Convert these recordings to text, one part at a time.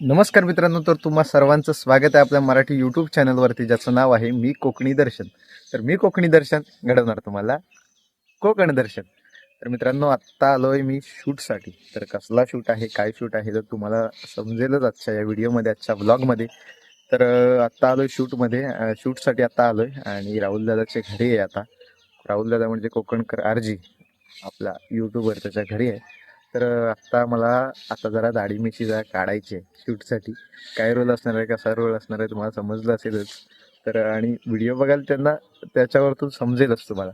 नमस्कार मित्रांनो तर तुम्हा सर्वांचं स्वागत आहे आपल्या मराठी यूट्यूब चॅनलवरती ज्याचं नाव आहे मी कोकणी दर्शन. तर मी कोकणी दर्शन घडवणार तुम्हाला. कोकण दर्शन. तर मित्रांनो आत्ता आलो आहे मी शूटसाठी. तर कसला शूट आहे काय शूट आहे तर तुम्हाला समजेलच आजच्या या व्हिडिओमध्ये आजच्या ब्लॉगमध्ये तर आत्ता आलो आहे शूटमध्ये शूटसाठी आत्ता आलो आहे आणि राहुल दादाच्या घरी आहे आता. राहुल दादा म्हणजे कोकणकर आरजी आपला यूट्यूबवर त्याच्या घरी आहे. तर आत्ता मला आता जरा दाढी मिशी जरा काढायची आहे शूटसाठी. काय रोल असणार आहे कसा रोल असणार आहे तुम्हाला समजलं असेलच. तर आणि व्हिडिओ बघाल त्यांना त्याच्यावरतून समजेलच तुम्हाला.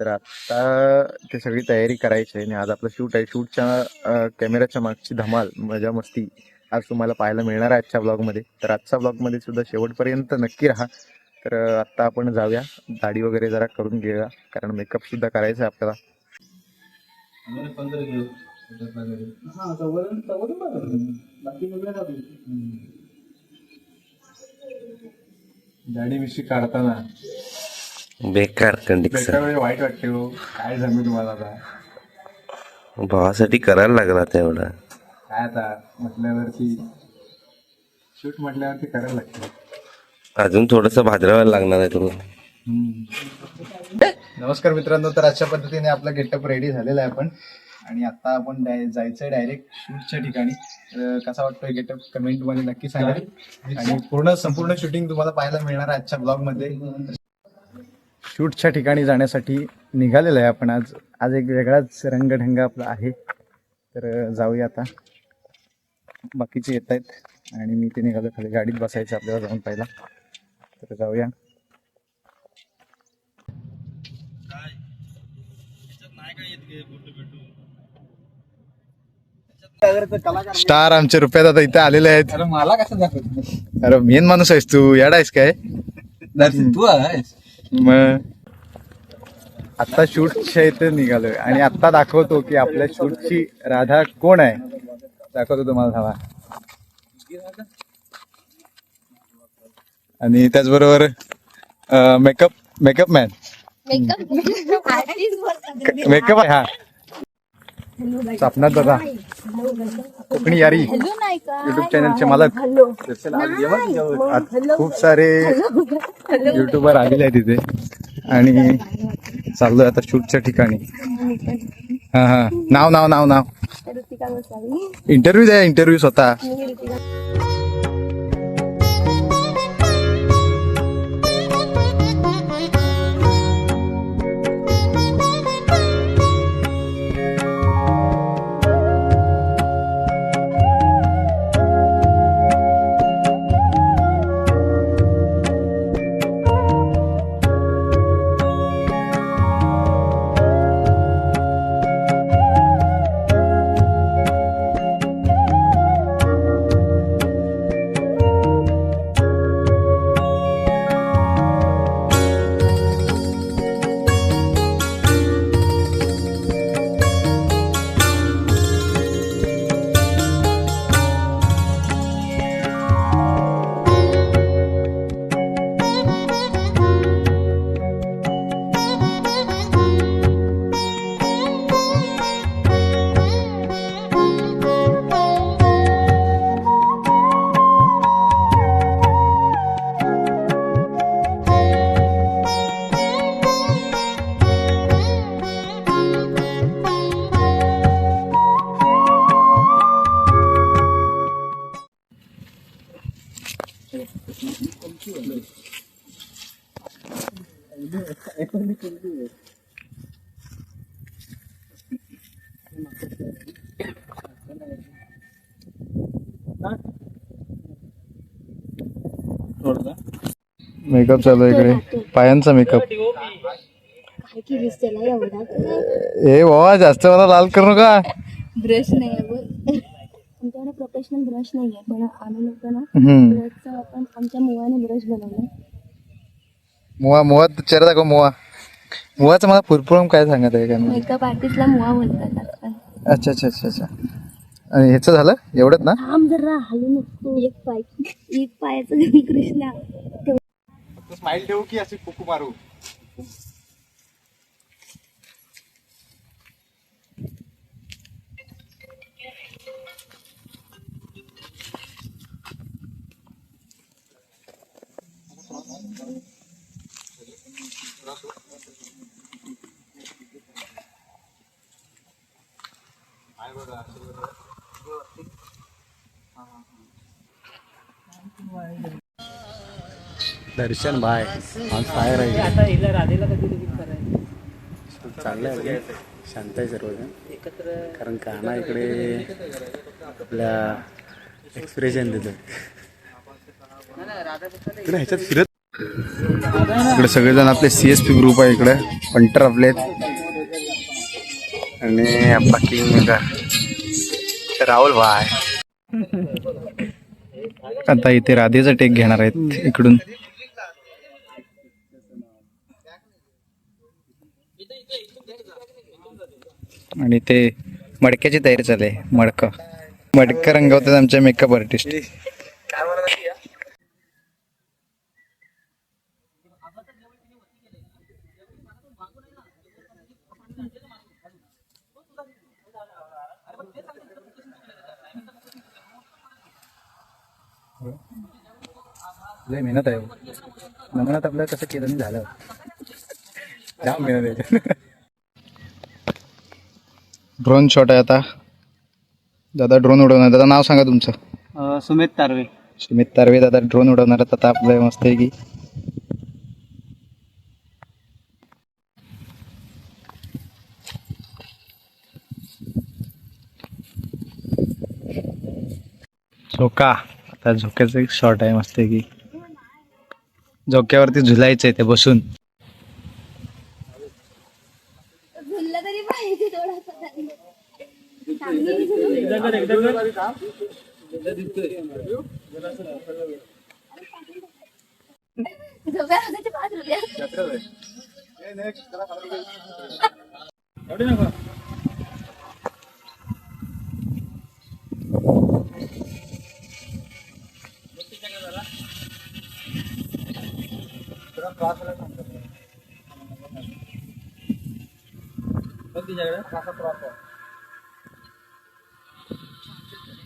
तर आत्ता ते सगळी तयारी करायची आहे आणि आज आपलं शूट आहे. शूटच्या कॅमेऱ्याच्या मागची धमाल मजा मस्ती आज तुम्हाला पाहायला मिळणार आहे आजच्या ब्लॉगमध्ये. तर आजच्या ब्लॉगमध्ये सुद्धा शेवटपर्यंत नक्की राहा. तर आत्ता आपण जाऊया. दाढी वगैरे जरा करून घेऊया. कारण मेकअपसुद्धा करायचा आहे आपल्याला. हा चौघजण चौघजण बघा. बाकी वेगळं का दाढी मिशी काढताना. बेकार कंडिशन वेळी वाईट वाटते हो. काय जमेल तुम्हाला आता? भावासाठी करायला लागला तेवढा काय आता? म्हटल्यावरती शूट म्हटल्यावरती करायला लागतं. अजून थोडस भाजरावायला लागणार आहे तुला नमस्कार मित्रांनो तर अशा पद्धतीने आपला गेटअप रेडी झालेला आहे आपण. आणि आता आपण डाय जायचंय डायरेक्ट शूटच्या ठिकाणी. तर कसा वाटतोय गेटअप कमेंटमध्ये नक्की सांगा. आणि पूर्ण संपूर्ण शूटिंग तुम्हाला पाहायला मिळणार आहे आजच्या ब्लॉगमध्ये. शूटच्या ठिकाणी जाण्यासाठी निघालेलं आहे आपण आज. आज एक वेगळाच रंगढंग आपला आहे. तर जाऊया आता. बाकीचे येत आहेत. आणि मी ते निघालो खाली. गाडीत बसायचं आपल्याला जाऊन पाहिला तर जाऊया. स्टार आमचे रुपयात आता इथे आलेले आहेत. अरे मला कसं दाखवत? अरे मेन माणूस आहेस तू. येडा आहेस काय? तू आहेस? मग आता शूटच्या इथे निघालोय. आणि आता दाखवतो की आपल्या शूटची राधा कोण आहे? दाखवतो तुम्हाला धावा आणि त्याचबरोबर मेकअप मेकअप मॅन मेकअप आहे हा. सापनाथ दादा. कोकणी यारी. युट्यूब चॅनलचे मालक. आज खूप सारे युट्यूबर आलेले आहेत तिथे आणि चाललोय आता शूटच्या ठिकाणी. हा हा. नाव नाव नाव नाव. इंटरव्ह्यू द्या इंटरव्ह्यू स्वतः. मेकअप चालू आहे इकडे. पायांचा मेकअप. काय केलीस त्याला एवढा? काय ए बाबा जास्त मला लाल करू नका. ब्रश नाही आमच्याकडे प्रोफेशनल ब्रश नाही आहे. पण आम्ही लोक ना ब्रशचा आपण आमच्या मुवाने ब्रश बनवला मुवा मुवा चेहरा दाखव मुवा. मुवाचं मला पुरपुरम काय सांगत आहे का मी मेकअप आर्टिस्टला मुवा बोलतात आजकाल. अच्छा अच्छा अच्छा अच्छा. आणि ह्याचं झालं? एवढंच ना? थांब जरा हलू नको. एक पाय एक पायाचं कृष्णा. स्माइल ठेवू की अशी फुकू मारू? दर्शन आज फायर आहे. राधेला कधी करायचं? चांगलं आहे शांत आहे सर्वजण. एकत्र कारण काना इकडे आपल्या एक्सप्रेशन देतो इकडे ह्याच्यात फिरत इकडे सगळेजण आपले सी एस पी ग्रुप आहे इकडे. पंटर आपले आणि बाकी राहुल भाय आता इथे राधेचा टेक घेणार आहेत इकडून. आणि ते मडक्याची तयारी चालू आहे मडकं. मडकं रंगवतात आमच्या मेकअप आर्टिस्ट लय मेहनत आहे नमनात आपलं कसं केलं नाही झालं. जाम मेहनत आहे. ड्रोन शॉट आहे आता. दादा ड्रोन उडवणार. दादा नाव सांगा तुमचं. सुमित तारवे. सुमित तारवे दादा ड्रोन उडवणार आता आपलं मस्त आहे की. झोका. आता झोक्याचं एक शॉट आहे मस्त आहे की. झोक्यावरती झुलायचं आहे ते बसून. झुललं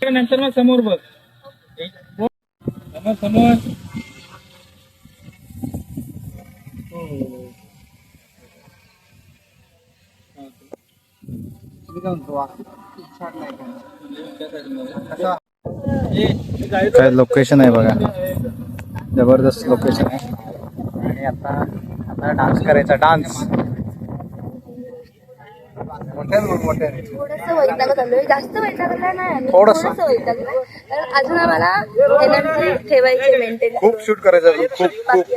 नंतर मग समोर बघ समोर समोर काय लोकेशन आहे बघा. ज़बरदस्त लोकेशन आहे. आणि आता आता डान्स करायचा डान्स थोडस वैतागत आलोय. जास्त वैतागला नाही आम्ही थोडंसं. थोडंसं वैतागलं. कारण अजून आम्हाला एनर्जी ठेवायची मेंटेन खूप शूट करायचं खूप खूप.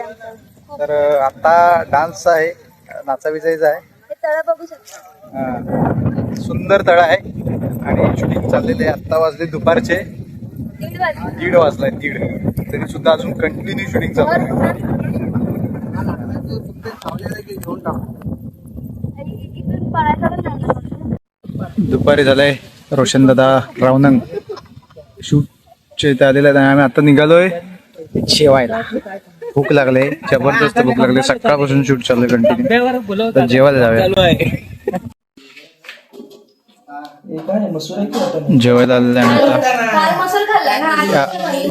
तर आता डान्स आहे नाचा विजयचा आहे तळ बघू शकता. सुंदर तळ आहे. आणि शूटिंग चाललेले आहे. आत्ता वाजले दुपारचे. दीड दीड वाजलाय दीड. तरी सुद्धा अजून कंटिन्यू शूटिंग चालू आहे. दुपारी झालंय रोशन दादा रावनंग शूटच्या इथे आलेला आहे आणि आम्ही आता निघालोय जेवायला. भूक लागले जबरदस्त भूक लागले. सकाळपासून शूट चालू आहे कंटिन्यू तर जेवायला जाऊया. जेवायला आलेलं आहे आम्ही आता काल मसूर खाल्ला ना आज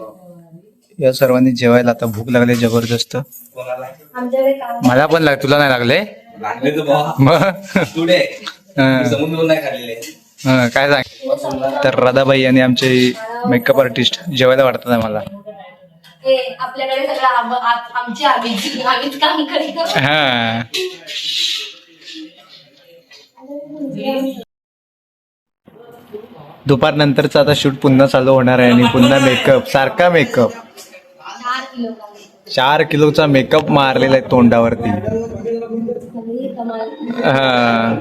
या- सर्वांनी जेवायला आता भूक लागली जबरदस्त. मला पण लाग तुला नाही लागले? हं. हं, काय सांग? तर राधाबाई आणि आमचे मेकअप आर्टिस्ट जेवायला वाटतात आम्हाला हे आपल्याकडे सगळं आम- आ- आमची आम्हीच आम्हीच काम करतो हा. दुपार नंतरचा आता शूट पुन्हा चालू होणार आहे आणि पुन्हा मेकअप सारखा मेकअप चार किलो काम. चार किलोचा मेकअप मारलेला आहे तोंडावरती. हा.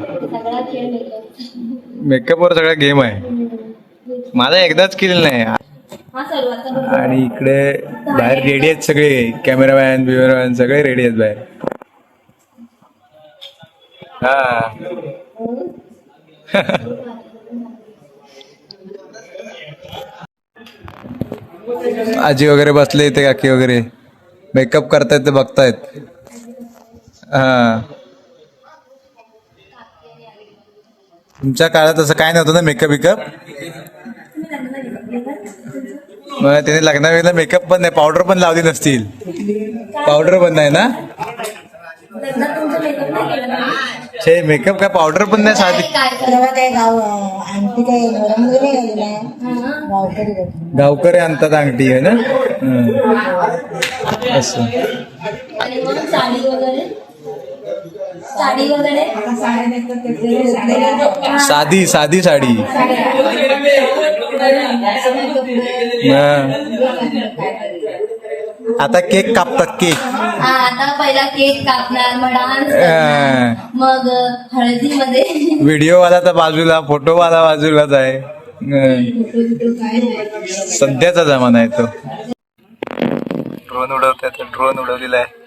मेकअप मेकअपवर सगळा गेम आहे. माझा एकदाच केलेलं नाही. हा. आणि इकडे बाहेर रेडी आहेत सगळे. कॅमेरामॅन बिमेरामॅन सगळे रेडी आहेत बाहेर. हा. आजी वगैरे बसले इथे काकी वगैरे. मेकअप करतायत ते बघतायत. हा. तुमच्या काळात असं काय नव्हतं ना मेकअप बिकअप? मग त्याने लग्नावेळेला मेकअप पण नाही पावडर पण लावली नसतील. पावडर पण नाही ना? तुमचा मेकअप? छे काय पावडर पण नाही साधी. तेव्हा ते गाव आणखी ते गरम वगैरे गेलेलं गावकरी लोक. गावकरी आणतात अंगठी आहे ना? हं. असं. आणि मग साडी वगैरे? साडी वगैरे? आता साड्या नेसतात ते ते साड्या साधी साधी साडी. हं. आता केक कापतात केक. हा आता पहिला केक कापणार मग डान्स हं. मग हळदीमध्ये. व्हिडिओ वाला तर बाजूला फोटो वाला बाजूलाच आहे. हं. सध्याचा जमाना आहे तो. ड्रोन उडवतात ड्रोन उडवलेला आहे.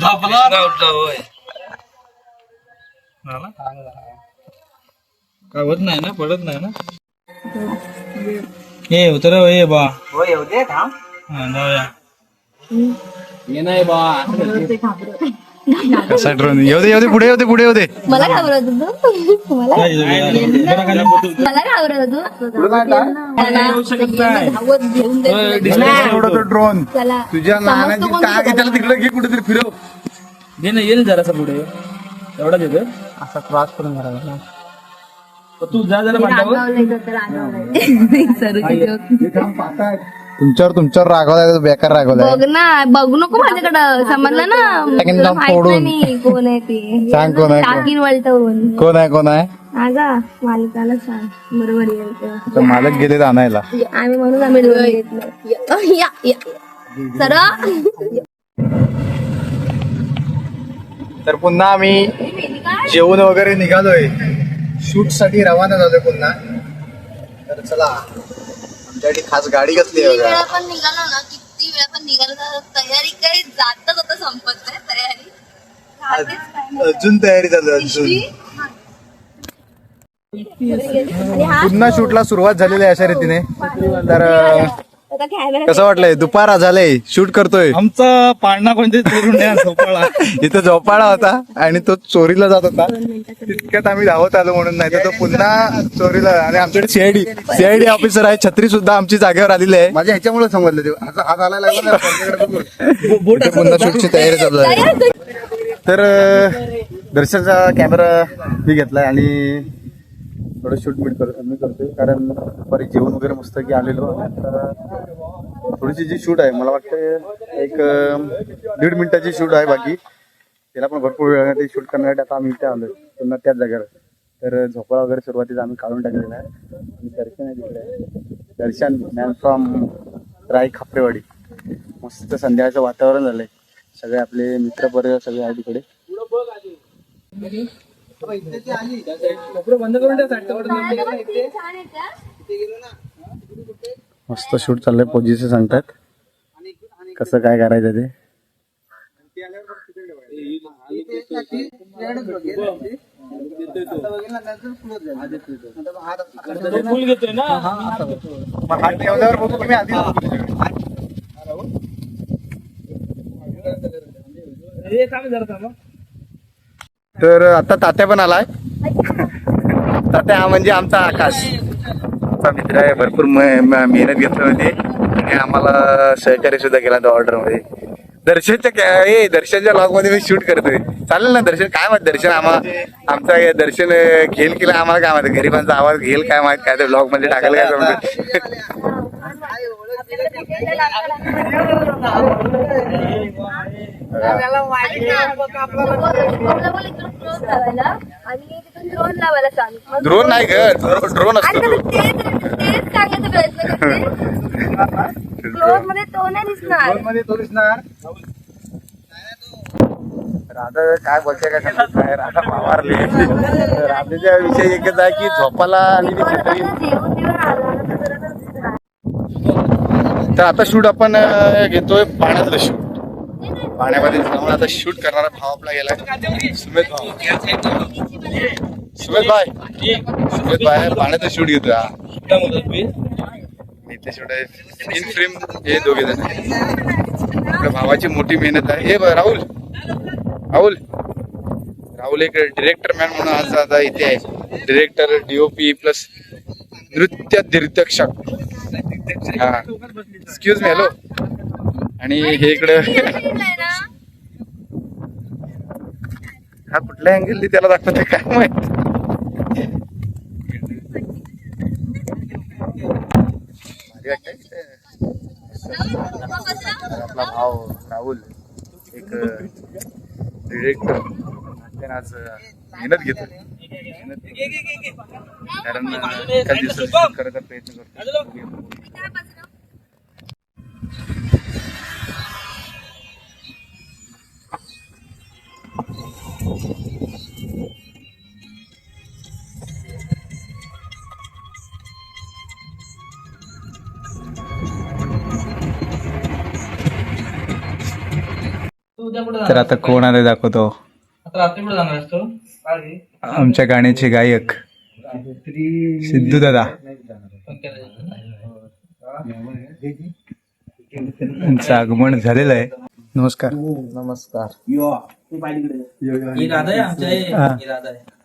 झोपला? उठला होय. काय होत नाही ना पडत नाही ना. हे उतर हे बा हो येऊ दे थांब हा, जाऊया नाही बा कसा ड्रोन येऊ दे येऊ दे पुढे येऊ दे पुढे येऊ दे मला घाबरत तू मला काय झालं? जरा खाली बोलतो. मला घाबरत तू मला धावत घेऊन दे ड्रोन चला तुझ्या समजतो नानाची कोण टाक आहे, तुला? त्याला तिकडे घे कुठेतरी फिरव दे ना येईल जरासा पुढे एवढाच येतो असा क्रॉस करून करायला तू जा जरा रागावलंय तुमच्यावर तुमच्यावर रागवलाय बेकार रागवलाय बघ ना बघू नको माझ्याकडं. समजलं ना? टाकीन तुला जाऊन माहीत फोडून. नाही कोण आहे ते. सांग कोण आहे कोण. टाकीन कोण आहे कोण आहे? आगा मालकाला सांग. बरोबर येईल तेव्हा. तर मालक गेले आणायला. आम्ही म्हणून आम्ही डोळा घेतलं या या सर तर पुन्हा आम्ही जेवण वगैरे निघालोय. शूटसाठी रवाना झालोय पुन्हा. तर चला आमच्यासाठी खास गाडी कसली आहे किती बघा. वेळा पण निघालो ना किती वेळा पण निघालो तयारी काही जातच होतं संपत नाही तयारी. खातेच काय नाही. अजून तयारी चालू आहे, अजून. आणि हा? पुन्हा शूटला सुरुवात झालेली आहे अशा रीतीने. तर अं, आता कसं वाटलंय? दुपार झालंय. शूट करतोय. आमचा पाळणा कोणते चोरून झोपाळा. इथं झोपाळा होता आणि तो चोरीला जात होता. तितक्यात आम्ही धावत आलो म्हणून नाही तर तो पुन्हा चोरीला आणि आमच्याकडे सीआयडी सीआयडी ऑफिसर आहे छत्री सुद्धा आमची जागेवर आलेली आहे. माझ्या ह्याच्यामुळे समजलं ते. आता हात आला लागला ना बघून. इथे पुन्हा शूटची तयारी चालू आहे. तर अं, दर्शनचा कॅमेरा मी घेतलाय आणि थोडं शूट मीट करतो मी करतोय. कारण दुपारी जेवण वगैरे मस्त की आलेलो. आता थोडीशी जी शूट आहे मला वाटतं एक दीड मिनिटाची शूट आहे बाकी. त्याला पण भरपूर वेळ आहे ते शूट करण्यासाठी आता आम्ही इथे आलोय. पुन्हा त्याच जागेवर. तर झोपाळा वगैरे सुरुवातीला आम्ही काढून टाकलेला आहे. आणि दर्शन आहे तिकडे. Darshan man from Rai Khaparewadi. मस्त संध्याकाळचं वातावरण झालंय. सगळे आपले मित्र परिवार सगळे आहे तिकडे. बंद करून मस्त शूट चाललंय पोजीचे सांगतात. कसं काय करायचं ते? फुल घेतोय ना मग हात ठेवल्यावर बघू तुम्ही आधी हे थांब जरा थांब तर आता तात्या पण आलाय. तात्या हा म्हणजे आमचा आकाश. आमचा मित्र आहे भरपूर मेहनत घेतली होती आणि आम्हाला सहकार्य सुद्धा केला तो ऑर्डरमध्ये दर्शनच्या हे ए दर्शनच्या लॉगमध्ये मी शूट करतोय. चालेल ना दर्शन? काय माहीत दर्शन आम्हाला आमचा दर्शन अं, घेईल केला आम्हाला काय माहिती? गरिबांचा आवाज घेईल काय माहीत? काय ब्लॉगमध्ये टाकायला काय आणि तिथून ड्रोन लावायला सांग मग ड्रोन नाही ग ड्रोन असतो त्याला तेच तेच सांगायचा प्रयत्न करते. ड्रोनमध्ये तो नाही दिसणार. राधा काय बोलते काय समजत नाही राधा मारली राधेच्या विषय एकच आहे की झोपाला आणि तर आता शूट आपण घेतोय पाण्यातलं शूट. पाण्यामध्ये जाऊन आता शूट करणारा भाव आपला गेला सुमेत भाऊ. सुमेत भाई. सुमेत भाई पाण्याचं शूट घेतोय हा. इथे शूट आहे इन फ्रेम हे दोघे जण. आपल्या भावाची मोठी मेहनत आहे. हे राहुल. राहुल. राहुल एक डिरेक्टर मॅन म्हणून आज आता इथे आहे. डिरेक्टर डीओपी प्लस नृत्य दिग्दर्शक हा. एक्सक्यूज मी हॅलो आणि हे इकडं हा कुठल्या अँगलनी त्याला दाखवते काय माहीत? आपला भाव राहुल एक डिरेक्टर आज मेहनत घेतो. कारण दिवसात करायचा प्रयत्न करतो तर आता कोण आले दाखवतो? आता रात्री कुठे जाणार असतो आमच्या गाण्याचे गायक सिद्धू दादा. यांचं आगमन झालेलं आहे. नमस्कार. नमस्कार.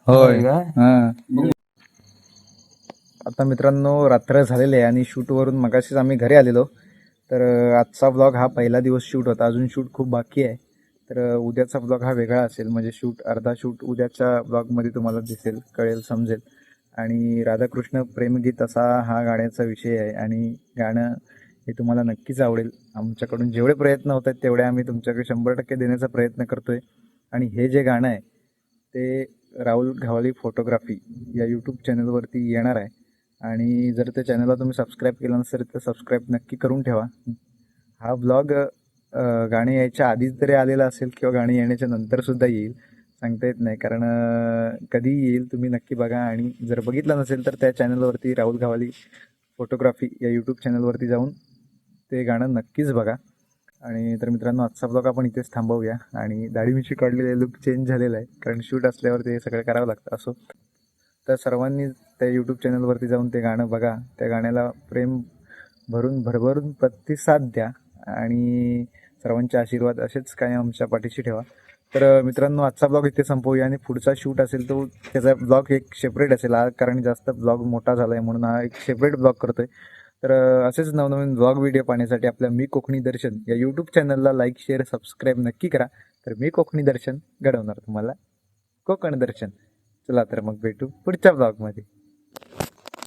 होय. हा. आता मित्रांनो रात्र झालेली आहे आणि शूटवरून मगाशीच आम्ही घरी आलेलो. तर आजचा ब्लॉग हा पहिला दिवस शूट होता. अजून शूट खूप बाकी आहे. तर उद्याचा ब्लॉग हा वेगळा असेल. म्हणजे शूट अर्धा शूट उद्याच्या ब्लॉगमध्ये तुम्हाला दिसेल कळेल समजेल. आणि राधाकृष्ण प्रेमगीत असा हा गाण्याचा विषय आहे. आणि गाणं हे तुम्हाला नक्कीच आवडेल. आमच्याकडून जेवढे प्रयत्न होत आहेत तेवढे आम्ही तुमच्याकडे शंभर टक्के देण्याचा प्रयत्न करतोय. आणि हे जे गाणं आहे ते राहुल घावाली फोटोग्राफी या यूट्यूब चॅनलवरती येणार आहे. आणि जर त्या चॅनलला तुम्ही सबस्क्राईब केलं नसेल तर सबस्क्राईब नक्की करून ठेवा. हा ब्लॉग गाणे यायच्या आधीच तरी आलेलं असेल किंवा गाणे येण्याच्या नंतर सुद्धा येईल सांगता येत नाही. कारण कधी येईल तुम्ही नक्की बघा. आणि जर बघितलं नसेल तर त्या चॅनलवरती राहुल घावाली फोटोग्राफी या यूट्यूब चॅनलवरती जाऊन ते गाणं नक्कीच बघा. आणि तर मित्रांनो आजचा ब्लॉग आपण इथेच थांबवूया. आणि दाढी मिशी काढलेले लुक चेंज झालेला आहे. कारण शूट असल्यावर ते सगळं करावं लागतं असो. तर सर्वांनी त्या यूट्यूब चॅनलवरती जाऊन ते गाणं बघा. त्या गाण्याला प्रेम भरून भरभरून प्रतिसाद द्या. आणि सर्वांचे आशीर्वाद असेच काय आमच्या पाठीशी ठेवा. तर मित्रांनो आजचा ब्लॉग इथे संपवूया आणि पुढचा शूट असेल तो त्याचा ब्लॉग एक सेपरेट असेल हा कारण जास्त ब्लॉग मोठा झाला आहे म्हणून हा एक सेपरेट ब्लॉग करतोय. तर असेच नवनवीन ब्लॉग व्हिडिओ पाहण्यासाठी आपल्या मी कोकणी दर्शन या यूट्यूब चॅनलला लाईक शेअर सबस्क्राईब नक्की करा. तर मी कोकणी दर्शन घडवणार तुम्हाला. कोकण दर्शन. चला तर मग भेटू पुढच्या ब्लॉगमध्ये